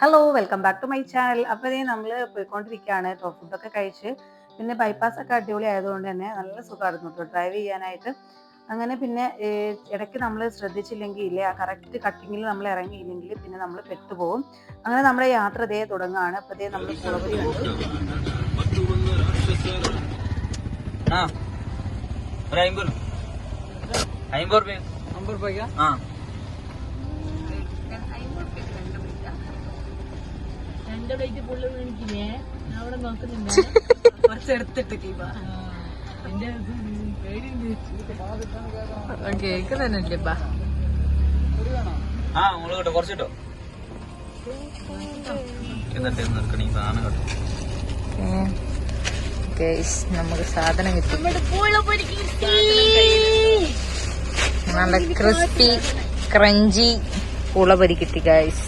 Hello welcome back to my channel അപ്പോൾ ഇതേ നമ്മൾ പോയിക്കൊണ്ടിരിക്കുകയാണ്. കേട്ടോ ഫുഡൊക്കെ കഴിച്ച്. പിന്നെ ബൈപ്പാസ് ഒക്കെ അടിപൊളി ആയതുകൊണ്ട് തന്നെ നല്ല സുഖമായിരുന്നു കേട്ടോ ഡ്രൈവ് ചെയ്യാനായിട്ട്. അങ്ങനെ പിന്നെ ഇടയ്ക്ക് നമ്മൾ ശ്രദ്ധിച്ചില്ലെങ്കിൽ ഇല്ലേ കറക്റ്റ് കട്ടിങ്ങിൽ നമ്മൾ ഇറങ്ങിയില്ലെങ്കിൽ പിന്നെ നമ്മൾ പെട്ടുപോകും അങ്ങനെ നമ്മുടെ യാത്ര ഇതേ തുടങ്ങുകയാണ്. അപ്പോൾ ഇതേ നമ്മൾ ഉണ്ട് അമ്പത് റുപ്യ അമ്പത് രൂപയ്ക്കാ? ആ. പ്ലേറ്റ് പുള്ളി ഞാൻ അവിടെ നോക്കുന്നുണ്ട്. കുറച്ചെടുത്തിട്ട് എന്റെ കേക്ക് തന്നെ ആ കേട്ടോ നമുക്ക് സാധനം കിട്ടി. നല്ല ക്രിസ്പി ക്രഞ്ചി പുളപൊരി കിട്ടി ഗൈസ്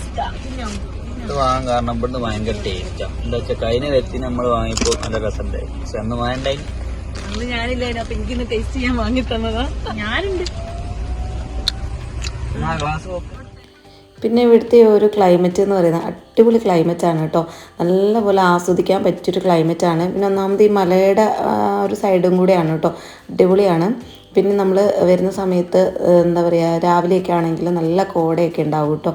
ഇത് വാങ്ങാൻ കാരണം ഇവിടുന്ന് ഭയങ്കര ടേസ്റ്റാണ് എന്താ വെച്ചാൽ കഴിഞ്ഞ വ്യക്തി നമ്മൾ വാങ്ങിപ്പോ നല്ല രസമുണ്ടായി. പക്ഷെ അന്ന് വാങ്ങണ്ടായി അന്ന് ഞാനില്ലായിരുന്നു അപ്പൊ എനിക്കിന്ന് ടേസ്റ്റ് ചെയ്യാൻ വാങ്ങി തന്നതാ. ഞാനുണ്ട്. ആ ഗ്ലാസ് പിന്നെ ഇവിടുത്തെ ഒരു ക്ലൈമറ്റ് എന്ന് പറയുന്നത് അടിപൊളി ക്ലൈമറ്റ് ആണ് കേട്ടോ. നല്ലപോലെ ആസ്വദിക്കാൻ പറ്റിയൊരു ക്ലൈമറ്റ് ആണ്. പിന്നെ ഒന്നാമത് ഈ മലയുടെ ഒരു സൈഡും കൂടെയാണ് കേട്ടോ. അടിപൊളിയാണ്. പിന്നെ നമ്മൾ വരുന്ന സമയത്ത് എന്താ പറയുക രാവിലെയൊക്കെ ആണെങ്കിൽ നല്ല കോടയൊക്കെ ഉണ്ടാവും കേട്ടോ.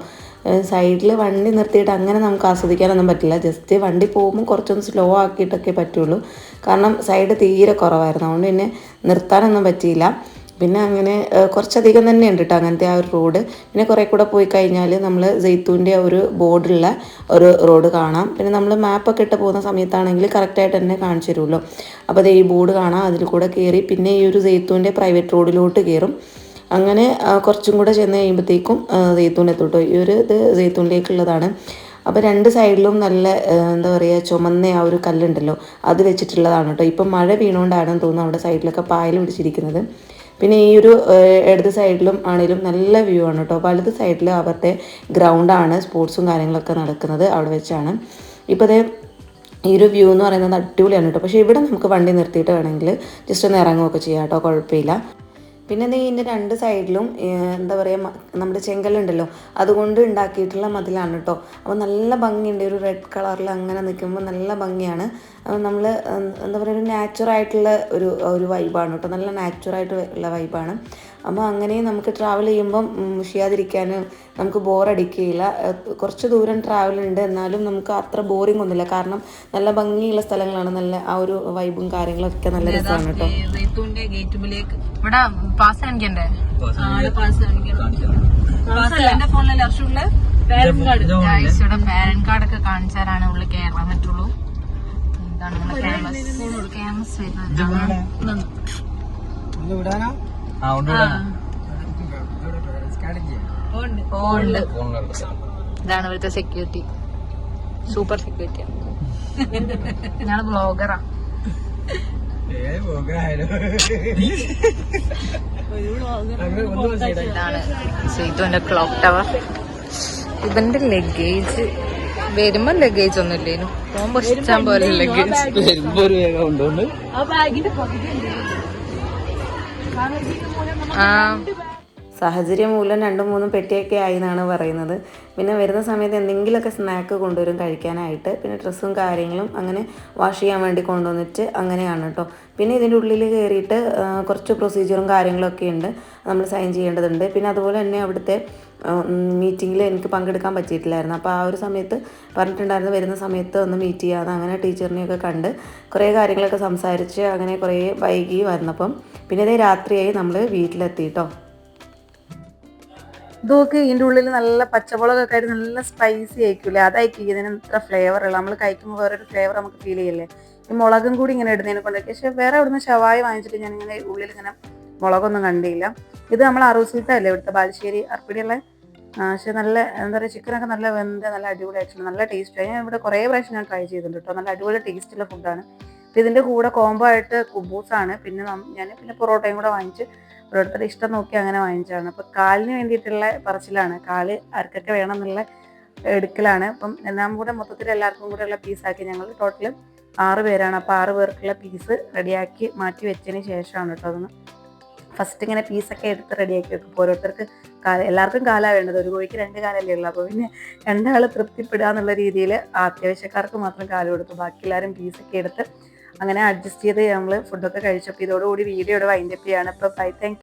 സൈഡിൽ വണ്ടി നിർത്തിയിട്ട് അങ്ങനെ നമുക്ക് ആസ്വദിക്കാനൊന്നും പറ്റില്ല. ജസ്റ്റ് വണ്ടി പോകുമ്പോൾ കുറച്ചൊന്ന് സ്ലോ ആക്കിയിട്ടൊക്കെ പറ്റുള്ളൂ. കാരണം സൈഡ് തീരെ കുറവായിരുന്നു. അതുകൊണ്ട് പിന്നെ നിർത്താനൊന്നും പറ്റിയില്ല. പിന്നെ അങ്ങനെ കുറച്ചധികം തന്നെ ഉണ്ട് കേട്ടോ അങ്ങനത്തെ ആ ഒരു റോഡ് പിന്നെ കുറേ കൂടെ പോയി കഴിഞ്ഞാൽ നമ്മൾ ജെയ്ത്തൂന്റെ ഒരു ബോർഡുള്ള ഒരു റോഡ് കാണാം. പിന്നെ നമ്മൾ മാപ്പൊക്കെ ഇട്ട് പോകുന്ന സമയത്താണെങ്കിൽ കറക്റ്റായിട്ട് തന്നെ കാണിച്ചു തരുമല്ലോ. അപ്പോൾ അത് ഈ ബോർഡ് കാണാം. അതിൽ കൂടെ കയറി പിന്നെ ഈ ഒരു ജെയ്ത്തൂന്റെ പ്രൈവറ്റ് റോഡിലോട്ട് കയറും അങ്ങനെ കുറച്ചും കൂടെ ചെന്ന് കഴിയുമ്പോഴത്തേക്കും ജെയ്ത്തൂൻ എത്തൂട്ടോ ഈ ഒരു ഇത് ജെയ്ത്തൂണിലേക്കുള്ളതാണ് അപ്പോൾ രണ്ട് സൈഡിലും നല്ല എന്താ പറയുക ചുമന്ന ആ ഒരു കല്ലുണ്ടല്ലോ അത് വെച്ചിട്ടുള്ളതാണ് കേട്ടോ ഇപ്പം മഴ വീണുകൊണ്ടാണെന്ന് തോന്നുന്നു അവിടെ സൈഡിലൊക്കെ പായൽ പിടിച്ചിരിക്കുന്നത്. പിന്നെ ഈ ഒരു ഇടത് സൈഡിലും ആണെങ്കിലും നല്ല വ്യൂ ആണ് കേട്ടോ വലത് സൈഡിൽ അവരുടെ ഗ്രൗണ്ടാണ് സ്പോർട്സും കാര്യങ്ങളൊക്കെ നടക്കുന്നത് അവിടെ വെച്ചാണ്. ഇപ്പോൾ അതേ ഈ ഒരു വ്യൂ എന്ന് പറയുന്നത് അടിപൊളിയാണ് കേട്ടോ പക്ഷേ ഇവിടെ നമുക്ക് വണ്ടി നിർത്തിയിട്ട് വേണമെങ്കിൽ ജസ്റ്റ് ഒന്ന് ഇറങ്ങുകയൊക്കെ ചെയ്യാം കേട്ടോ കുഴപ്പമില്ല. പിന്നെ നീ ഇതിന്റെ രണ്ട് സൈഡിലും എന്താ പറയുക നമ്മുടെ ചെങ്കലുണ്ടല്ലോ അതുകൊണ്ട് ഉണ്ടാക്കിയിട്ടുള്ള മതിലാണ് കേട്ടോ അപ്പോൾ നല്ല ഭംഗിയുണ്ട് ഒരു റെഡ് കളറിൽ അങ്ങനെ നിൽക്കുമ്പോൾ നല്ല ഭംഗിയാണ്. അപ്പോൾ നമ്മൾ എന്താ പറയുക ഒരു നാച്ചുറായിട്ടുള്ള ഒരു ഒരു വൈബാണ് കേട്ടോ നല്ല നാച്ചുറായിട്ട് ഉള്ള വൈബാണ് അപ്പോൾ അങ്ങനെ നമുക്ക് ട്രാവൽ ചെയ്യുമ്പം മുഷിയാതിരിക്കാനും മുഷിയാതിരിക്കാൻ നമുക്ക് ബോറടിക്കുകയില്ല കുറച്ച് ദൂരം ട്രാവൽ ഉണ്ട്. എന്നാലും നമുക്ക് അത്ര ബോറിംഗ് ഒന്നുമില്ല. കാരണം നല്ല ഭംഗിയുള്ള സ്ഥലങ്ങളാണ്. നല്ല ആ ഒരു വൈബും കാര്യങ്ങളൊക്കെ നല്ല രസമാണ് കേട്ടോ. ഇവിടെ പാസ് കാണിക്കണ്ടേ? പാസ് കാണിക്കണം. എന്റെ ഫോണിലല്ലേ അർഷുള്ള പാരന്റ് കാർഡ് ഒക്കെ കാണിച്ചാലാണ് ഉള്ളിൽ കയറാൻ പറ്റുള്ളൂ. ഇതാണ് നമ്മളെ ക്യാമ്പസ് ക്യാമ്പസ് വരുന്നത്? ഇതാണ് ഇവിടുത്തെ സെക്യൂരിറ്റി സൂപ്പർ സെക്യൂരിറ്റിയാണ് ഞങ്ങൾ ബ്ലോഗറാ ഇതാണ് സീതുവിന്റെ ക്ലോക്ക് ടവർ ഇവന്റെ ലഗേജ് വരുമ്പോ ലഗേജ് ഒന്നും ഇല്ലേനു. പോകുമ്പോ ഇഷ്ടം പോലെ ലഗേജ് വരുമ്പോ ഒരു വേഗം കൊണ്ടുകൊണ്ട് ആ സാഹചര്യം മൂലം രണ്ടും മൂന്നും പെട്ടിയൊക്കെ ആയി എന്നാണ് പറയുന്നത്. പിന്നെ വരുന്ന സമയത്ത് എന്തെങ്കിലുമൊക്കെ സ്നാക്ക് കൊണ്ടുവരും കഴിക്കാനായിട്ട്. പിന്നെ ഡ്രസ്സും കാര്യങ്ങളും അങ്ങനെ വാഷ് ചെയ്യാൻ വേണ്ടി കൊണ്ടുവന്നിട്ട് അങ്ങനെയാണ് കേട്ടോ പിന്നെ ഇതിന്റെ ഉള്ളിൽ കയറിയിട്ട് കുറച്ച് പ്രൊസീജിയറും കാര്യങ്ങളൊക്കെ ഉണ്ട്. നമ്മൾ സൈൻ ചെയ്യേണ്ടതുണ്ട്. പിന്നെ അതുപോലെ തന്നെ അവിടുത്തെ മീറ്റിങ്ങിൽ എനിക്ക് പങ്കെടുക്കാൻ പറ്റിയിട്ടില്ലായിരുന്നു. അപ്പോൾ ആ ഒരു സമയത്ത് പറഞ്ഞിട്ടുണ്ടായിരുന്നു വരുന്ന സമയത്ത് ഒന്ന് മീറ്റ് ചെയ്യാതെ അങ്ങനെ ടീച്ചറിനെയൊക്കെ കണ്ട് കുറേ കാര്യങ്ങളൊക്കെ സംസാരിച്ച് അങ്ങനെ കുറേ വൈകി വന്നപ്പം പിന്നെ ഇതേ രാത്രിയായി നമ്മൾ വീട്ടിലെത്തി കേട്ടോ ഇതൊക്കെ ഇതിന്റെ ഉള്ളിൽ നല്ല പച്ചമുളകൊക്കെ ആയിട്ട് നല്ല സ്പൈസി ആയിരിക്കില്ലേ? അതായിരിക്കും ഇതിന് ഇത്ര ഫ്ലേവർ ഉള്ളത് നമ്മൾ കഴിക്കുമ്പോൾ വേറൊരു ഫ്ലേവർ നമുക്ക് ഫീൽ ചെയ്യില്ലേ? ഈ മുളകും കൂടി ഇങ്ങനെ ഇടുന്നതിനെ കൊണ്ടൊക്കെ. പക്ഷേ വേറെ അവിടുന്ന് ഷവായി വാങ്ങിച്ചിട്ട് ഞാൻ ഇങ്ങനെ ഉള്ളിൽ ഇങ്ങനെ മുളകൊന്നും കണ്ടില്ല. ഇത് നമ്മൾ അറുസീത്ത അല്ലേ ഇവിടുത്തെ ബാലുശ്ശേരി അർപ്പിടിയുള്ള പക്ഷെ നല്ല എന്താ പറയുക ചിക്കനൊക്കെ നല്ല വെന്ത് നല്ല അടിപൊളി ആയിട്ടുണ്ട് നല്ല ടേസ്റ്റ് ഞാൻ ഇവിടെ കുറേ പ്രാവശ്യം ഞാൻ ട്രൈ ചെയ്തിട്ടുണ്ട് കേട്ടോ നല്ല അടിപൊളി ടേസ്റ്റുള്ള ഫുഡാണ് ഇതിന്റെ കൂടെ കോംബോ ആയിട്ട് കുബൂസാണ് പിന്നെ ഞാൻ പിന്നെ പൊറോട്ടയും കൂടെ വാങ്ങിച്ച് ഓരോരുത്തരുടെ ഇഷ്ടം നോക്കി അങ്ങനെ വാങ്ങിച്ചതാണ്. അപ്പോൾ കാലിന് വേണ്ടിയിട്ടുള്ള പറച്ചിലാണ്. കാൽ ആർക്കൊക്കെ വേണം എന്നുള്ള എടുക്കലാണ്. അപ്പം എല്ലാം കൂടെ മൊത്തത്തിൽ എല്ലാവർക്കും കൂടെ ഉള്ള പീസാക്കി ഞങ്ങൾ ടോട്ടൽ ആറ് പേരാണ്. അപ്പോൾ ആറ് പേർക്കുള്ള പീസ് റെഡിയാക്കി മാറ്റി വെച്ചതിന് ശേഷമാണ് കേട്ടോ അതൊന്ന് ഫസ്റ്റ് ഇങ്ങനെ പീസൊക്കെ എടുത്ത് റെഡിയാക്കി വെക്കും. അപ്പോൾ ഓരോരുത്തർക്ക് കാല എല്ലാവർക്കും കാലാണ് വേണ്ടത്. ഒരു കോഴിക്ക് രണ്ട് കാലല്ലേ ഉള്ളൂ. അപ്പോൾ പിന്നെ രണ്ടാൾ തൃപ്തിപ്പെടുക എന്നുള്ള രീതിയിൽ അത്യാവശ്യക്കാർക്ക് മാത്രം കാലം കൊടുത്തു. ബാക്കി എല്ലാവരും പീസൊക്കെ എടുത്ത് അങ്ങനെ അഡ്ജസ്റ്റ് ചെയ്ത് നമ്മൾ ഫുഡൊക്കെ കഴിച്ചപ്പോൾ ഇതോടുകൂടി വീഡിയോ ഇവിടെ വൈൻഡപ്പ് ചെയ്യാണ്. അപ്പോൾ ബൈ താങ്ക്